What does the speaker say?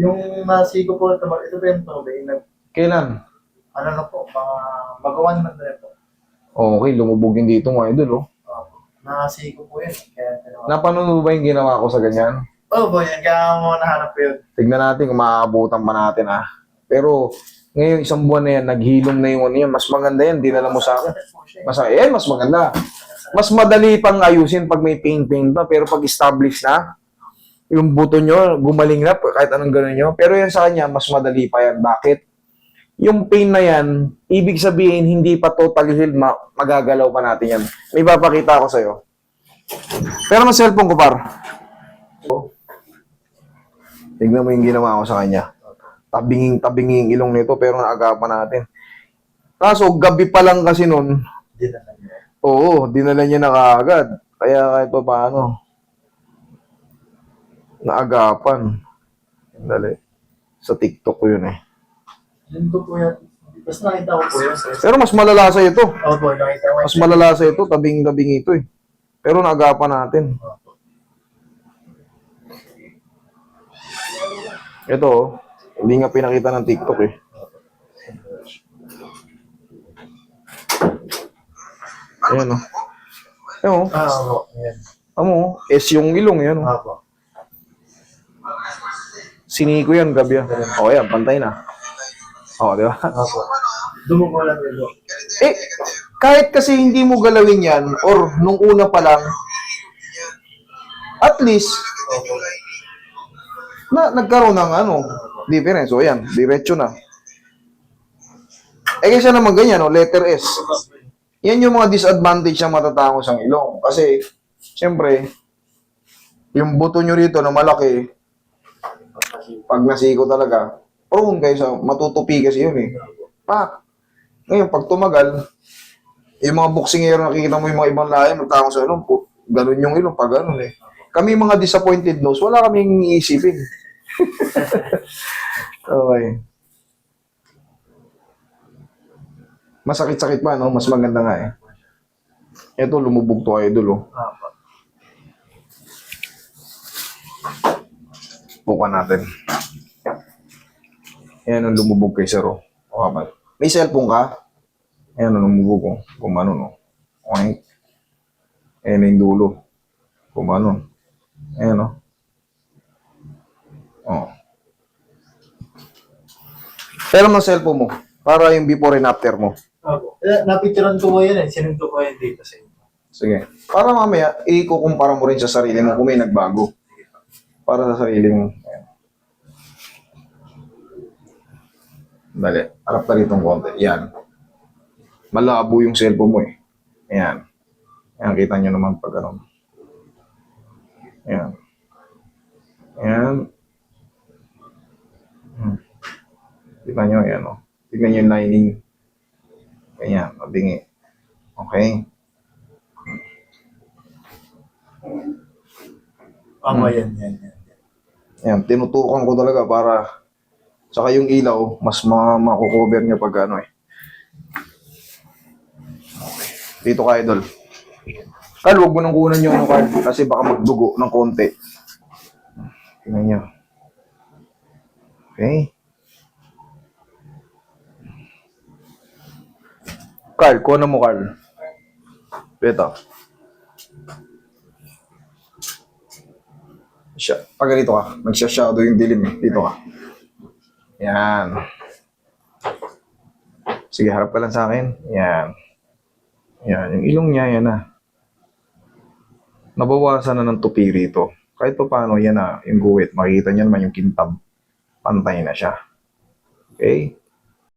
Yung nasigo po, ito, ito ba yung tubig? Nag, Kailan? ano na po, mga magawan na rin po. Okay, lumubog yung dito mga idol, oh. Opo. Nasigo po yun. Kaya, ano, Napanood mo ba yung ginawa ko sa ganyan? oh boy, yan kaya mo nahanap ko yun. Tignan natin kung maaabutan pa natin, ah. Pero, ngayon, isang buwan na yan, naghilom na yung ano yan. Mas maganda yan, dinala mo sa akin. Sakit po siya. Mas, eh, mas maganda. Mas madali pang ayusin pag may pain-pain pa, pero pag established na, yung buto nyo, gumaling na, kahit anong gano'n nyo. Pero yan sa kanya, mas madali pa yan. Bakit? Yung pain na yan, ibig sabihin, hindi pa totally healed, ma- magagalaw pa natin yan. May papakita ako sa'yo. Pero mas cellphone ko, par. Tignan mo yung ginawa ko sa kanya. Tabinging, tabinging ilong nito, pero naagapan natin. Kaso, gabi pa lang kasi nun, Hindi na lang yun. Oo, dinala niya na kaagad. Kaya kahit pa paano, naagapan. Dali. Sa TikTok ko yun eh. Yun ko po yan. Basta nakita ko po yun. Pero mas malala sa ito. Opo, nakita ko. Mas malala sa ito, tabing-tabing ito eh. Pero naagapan natin. Ito oh, hindi nga pinakita ng TikTok eh. Ayan oh. Ayan oh. Ah, opo. Yan. Amo, oh. S yung ilong yan oh. Opo. Siniko yan gabi yan. O yan, pantay na. O, di ba? Opo. Dumugo lang yun. Eh, kahit kasi hindi mo galawin yan, or nung una pa lang, at least, Opo. na, nagkaroon ng ano, difference. O yan, diretso na. Eh, kaysa naman ganyan, o, letter S. Yan yung mga disadvantage ng matatangos ang ilong. Kasi, siyempre, yung buto nyo rito na malaki, pag nasiko talaga, prone kayo sa matutupi kasi yun eh. Pa. Ngayon, pag tumagal, yung mga boxingero nakikita mo yung mga ibang lahi, magtakong sa ilong, po, ganun yung ilong, pag ganun eh. Kami mga disappointed nose, wala kaming iisipin. okay. Masakit-sakit pa, no? Mas maganda nga eh. Ito, lumubog to idol, oh. Bukan natin. Ayan ang lumubog kay Sir, oh. O, kapal. May cellphone ka? Ayan ang lumubog, oh. Kumano, no? Okay. Ayan yung dulo. Kumano. Ayan, oh. Oh. Pero ng cellphone mo, para yung before and after mo. Opo. Eh, napicturean ko po yan eh. Sinunod ko yan dito sa inyo. Sige. Para mamaya, ikukumpara mo rin sa sarili mo kung may nagbago. Para sa sarili mo. Ayan. Dali. Harap ka rito ng konti. Yan. Malabo yung cellphone mo eh. Ayan. Ayan, kita nyo naman pag ano. Ayan. Ayan. Hmm. Kita nyo, ayan o. Tignan nyo yung lining. Ayan, mabingi. Okay. Opo, yan, yan, yan. Ayan, tinutukan ko talaga para saka yung ilaw, mas ma makukover niya pag ano eh. Dito ka, idol. Carl, huwag mo nang kunan yung ano, Carl, kasi baka magdugo ng konti. Tingnan niyo. Okay. Carl, kunan mo, Carl. Ito. Siya, pag ganito ka, nagsha-shadow yung dilim eh. Dito ka. Yan. Sige, harap ka lang sa akin. Yan. Yan. Yung ilong niya, yan na. Nabawasan na ng tupi rito. Kahit pa paano, yan na, yung guwit. Makikita niyo naman yung kintab. Pantay na siya. Okay?